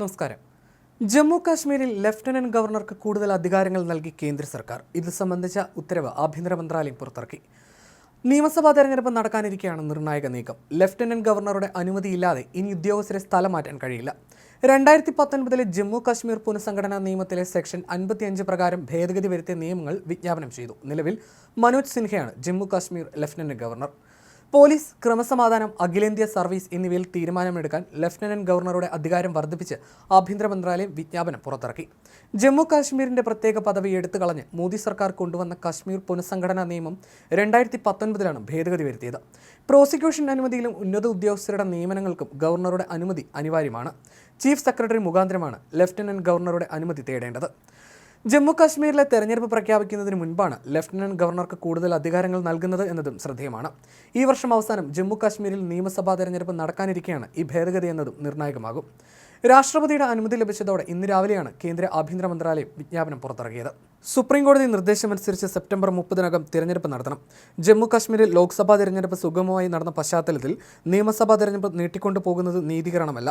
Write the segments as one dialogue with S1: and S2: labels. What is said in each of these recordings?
S1: നമസ്കാരം. ജമ്മു കാശ്മീരിൽ ലഫ്റ്റനന്റ് ഗവർണർക്ക് കൂടുതൽ അധികാരങ്ങൾ നൽകി കേന്ദ്ര സർക്കാർ. ഇത് സംബന്ധിച്ച ഉത്തരവ് ആഭ്യന്തര മന്ത്രാലയം പുറത്തിറക്കി. നിയമസഭാ തെരഞ്ഞെടുപ്പ് നടക്കാനിരിക്കെയാണ് നിർണായക നീക്കം. ലഫ്റ്റനന്റ് ഗവർണറുടെ അനുമതിയില്ലാതെ ഇനി ഉദ്യോഗസ്ഥരെ സ്ഥലം മാറ്റാൻ കഴിയില്ല. രണ്ടായിരത്തി പത്തൊൻപതിലെ ജമ്മു കാശ്മീർ പുനഃസംഘടനാ നിയമത്തിലെ സെക്ഷൻ അൻപത്തിയഞ്ച് പ്രകാരം ഭേദഗതി വരുത്തിയ നിയമങ്ങൾ വിജ്ഞാപനം ചെയ്തു. നിലവിൽ Manoj സിൻഹയാണ് Jammu Kashmir lieutenant governor. Police ക്രമസമാധാനം അഖിലേന്ത്യാ സർവീസ് എന്നിവയിൽ തീരുമാനമെടുക്കാൻ ലഫ്റ്റനന്റ് ഗവർണറുടെ അധികാരം വർദ്ധിപ്പിച്ച് ആഭ്യന്തര മന്ത്രാലയം വിജ്ഞാപനം പുറത്തിറക്കി. ജമ്മു കാശ്മീരിന്റെ പ്രത്യേക പദവി എടുത്തു കളഞ്ഞ് മോദി സർക്കാർ കൊണ്ടുവന്ന കാശ്മീർ പുനഃസംഘടനാ നിയമം രണ്ടായിരത്തി പത്തൊൻപതിലാണ് ഭേദഗതി വരുത്തിയത്. പ്രോസിക്യൂഷൻ അനുമതിയിലും ഉന്നത ഉദ്യോഗസ്ഥരുടെ നിയമനങ്ങൾക്കും ഗവർണറുടെ അനുമതി അനിവാര്യമാണ്. ചീഫ് സെക്രട്ടറി മുഖാന്തരമാണ് ലഫ്റ്റനന്റ് ഗവർണറുടെ അനുമതി തേടേണ്ടത്. ജമ്മു കാശ്മീരിലെ തെരഞ്ഞെടുപ്പ് പ്രഖ്യാപിക്കുന്നതിന് മുൻപാണ് ലഫ്റ്റനന്റ് ഗവർണർക്ക് കൂടുതൽ അധികാരങ്ങൾ നൽകുന്നത് എന്നതും ശ്രദ്ധേയമാണ്. ഈ വർഷം അവസാനം ജമ്മു കാശ്മീരിൽ നിയമസഭാ തെരഞ്ഞെടുപ്പ് നടക്കാനിരിക്കെയാണ് ഈ ഭേദഗതി എന്നതും നിർണായകമാകും. രാഷ്ട്രപതിയുടെ അനുമതി ലഭിച്ചതോടെ ഇന്ന് രാവിലെയാണ് കേന്ദ്ര ആഭ്യന്തര മന്ത്രാലയം വിജ്ഞാപനം പുറത്തിറക്കിയത്. സുപ്രീം കോടതി നിർദ്ദേശമനുസരിച്ച് സെപ്റ്റംബർ മുപ്പതിനകം തിരഞ്ഞെടുപ്പ് നടത്തണം. ജമ്മു കാശ്മീരിൽ ലോക്സഭാ തിരഞ്ഞെടുപ്പ് സുഗമമായി നടന്ന പശ്ചാത്തലത്തിൽ നിയമസഭാ തിരഞ്ഞെടുപ്പ് നീട്ടിക്കൊണ്ടു പോകുന്നത് നീതീകരണമല്ല.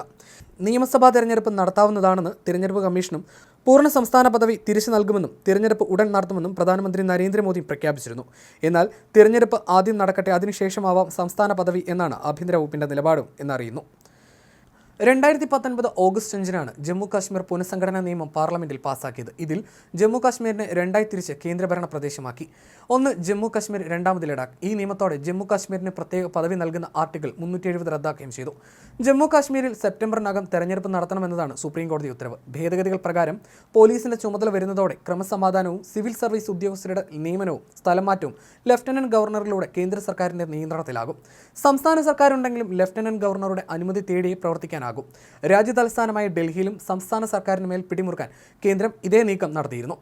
S1: നിയമസഭാ തിരഞ്ഞെടുപ്പ് നടത്താവുന്നതാണെന്ന് തിരഞ്ഞെടുപ്പ് കമ്മീഷനും പൂർണ സംസ്ഥാന പദവി തിരിച്ചു നൽകുമെന്നും തിരഞ്ഞെടുപ്പ് ഉടൻ നടത്തുമെന്നും പ്രധാനമന്ത്രി നരേന്ദ്രമോദി പ്രഖ്യാപിച്ചിരുന്നു. എന്നാൽ തിരഞ്ഞെടുപ്പ് ആദ്യം നടക്കട്ടെ അതിനുശേഷമാവാം സംസ്ഥാന പദവി എന്നാണ് ആഭ്യന്തര വകുപ്പിന്റെ നിലപാടും എന്നറിയുന്നു. രണ്ടായിരത്തി പത്തൊൻപത് ഓഗസ്റ്റ് അഞ്ചിനാണ് ജമ്മു കാശ്മീർ പുനഃസംഘടനാ നിയമം പാർലമെന്റിൽ പാസാക്കിയത്. ഇതിൽ ജമ്മു കാശ്മീരിനെ രണ്ടായി തിരിച്ച് കേന്ദ്രഭരണ പ്രദേശമാക്കി. ഒന്ന് ജമ്മു കാശ്മീർ രണ്ടാമത് ലഡാക്ക്. ഈ നിയമത്തോടെ ജമ്മു കാശ്മീരിന് പ്രത്യേക പദവി നൽകുന്ന ആർട്ടിക്കിൾ മുന്നൂറ്റി എഴുപത് റദ്ദാക്കുകയും ചെയ്തു. ജമ്മു കാശ്മീരിൽ സെപ്റ്റംബറിനകം തെരഞ്ഞെടുപ്പ് നടത്തണമെന്നതാണ് സുപ്രീം കോടതി ഉത്തരവ്. ഭേദഗതികൾ പ്രകാരം പോലീസിന്റെ ചുമതല വരുന്നതോടെ ക്രമസമാധാനവും സിവിൽ സർവീസ് ഉദ്യോഗസ്ഥരുടെ നിയമനവും സ്ഥലമാറ്റവും ലഫ്റ്റനന്റ് ഗവർണറിലൂടെ കേന്ദ്ര സർക്കാരിന്റെ നിയന്ത്രണത്തിലാകും. സംസ്ഥാന സർക്കാരുണ്ടെങ്കിലും ലഫ്റ്റനന്റ് ഗവർണറുടെ അനുമതി തേടിയേ പ്രവർത്തിക്കാനാകും രാജ്യതലസ്ഥാനമായ ഡൽഹിയിലും സംസ്ഥാന സർക്കാരിന് മേൽ പിടിമുറുക്കാൻ കേന്ദ്രം ഇതേ നീക്കം നടത്തിയിരുന്നു.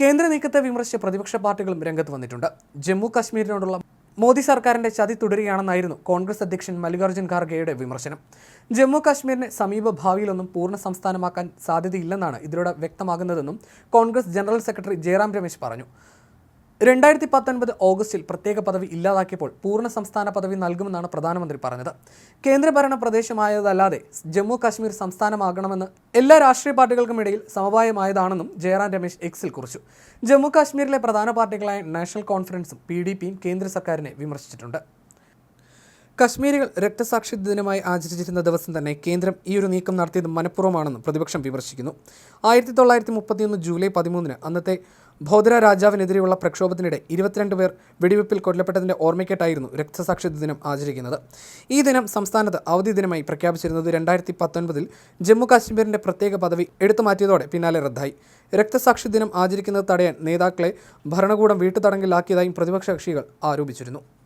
S1: കേന്ദ്ര നീക്കത്തെ വിമർശിച്ച പ്രതിപക്ഷ പാർട്ടികളും രംഗത്ത് വന്നിട്ടുണ്ട്. ജമ്മു കാശ്മീരിനോടുള്ള മോദി സർക്കാരിന്റെ ചതി തുടരുകയാണെന്നായിരുന്നു കോൺഗ്രസ് അധ്യക്ഷൻ മല്ലികാർജുൻ ഖാർഗെയുടെ വിമർശനം. ജമ്മു കാശ്മീരിനെ സമീപ ഭാവിയിലൊന്നും പൂർണ സംസ്ഥാനമാക്കാൻ സാധ്യതയില്ലെന്നാണ് ഇതിലൂടെ വ്യക്തമാകുന്നതെന്നും Congress general secretary Jairam Ramesh പറഞ്ഞു. രണ്ടായിരത്തി പത്തൊൻപത് ഓഗസ്റ്റിൽ പ്രത്യേക പദവി ഇല്ലാതാക്കിയപ്പോൾ പൂർണ സംസ്ഥാന പദവി നൽകുമെന്നാണ് പ്രധാനമന്ത്രി പറഞ്ഞത്. കേന്ദ്രഭരണ പ്രദേശമായതല്ലാതെ ജമ്മു കാശ്മീർ സംസ്ഥാനമാകണമെന്ന് എല്ലാ രാഷ്ട്രീയ പാർട്ടികൾക്കും ഇടയിൽ സമവായമായതാണെന്നും ജയറാം രമേശ് എക്സിൽ കുറിച്ചു. ജമ്മു കാശ്മീരിലെ പ്രധാന പാർട്ടികളായ നാഷണൽ കോൺഫറൻസും പി ഡി പിയും കേന്ദ്ര സർക്കാരിനെ വിമർശിച്ചിട്ടുണ്ട്. കശ്മീരികൾ രക്തസാക്ഷി ദിനമായി ആചരിച്ചിരുന്ന ദിവസം തന്നെ കേന്ദ്രം ഈ ഒരു നീക്കം നടത്തിയത് മനഃപൂർവമാണെന്ന് പ്രതിപക്ഷം വിമർശിക്കുന്നു. ആയിരത്തി തൊള്ളായിരത്തി മുപ്പത്തിയൊന്ന് ജൂലൈ പതിമൂന്നിന് അന്നത്തെ ബോധര രാജാവിനെതിരെയുള്ള പ്രക്ഷോഭത്തിനിടെ ഇരുപത്തിരണ്ട് പേർ വെടിവെപ്പിൽ കൊല്ലപ്പെട്ടതിന്റെ ഓർമ്മയ്ക്കായിട്ടായിരുന്നു രക്തസാക്ഷി ദിനം ആചരിക്കുന്നത്. ഈ ദിനം സംസ്ഥാനത്ത് അവധി ദിനമായി പ്രഖ്യാപിച്ചിരുന്നത് രണ്ടായിരത്തി പത്തൊൻപതിൽ ജമ്മു കാശ്മീരിന്റെ പ്രത്യേക പദവി എടുത്തു മാറ്റിയതോടെ പിന്നാലെ റദ്ദായി. രക്തസാക്ഷി ദിനം ആചരിക്കുന്നത് തടയാൻ നേതാക്കളെ ഭരണകൂടം വീട്ടുതടങ്കിലാക്കിയതായും പ്രതിപക്ഷ കക്ഷികൾ ആരോപിച്ചിരുന്നു.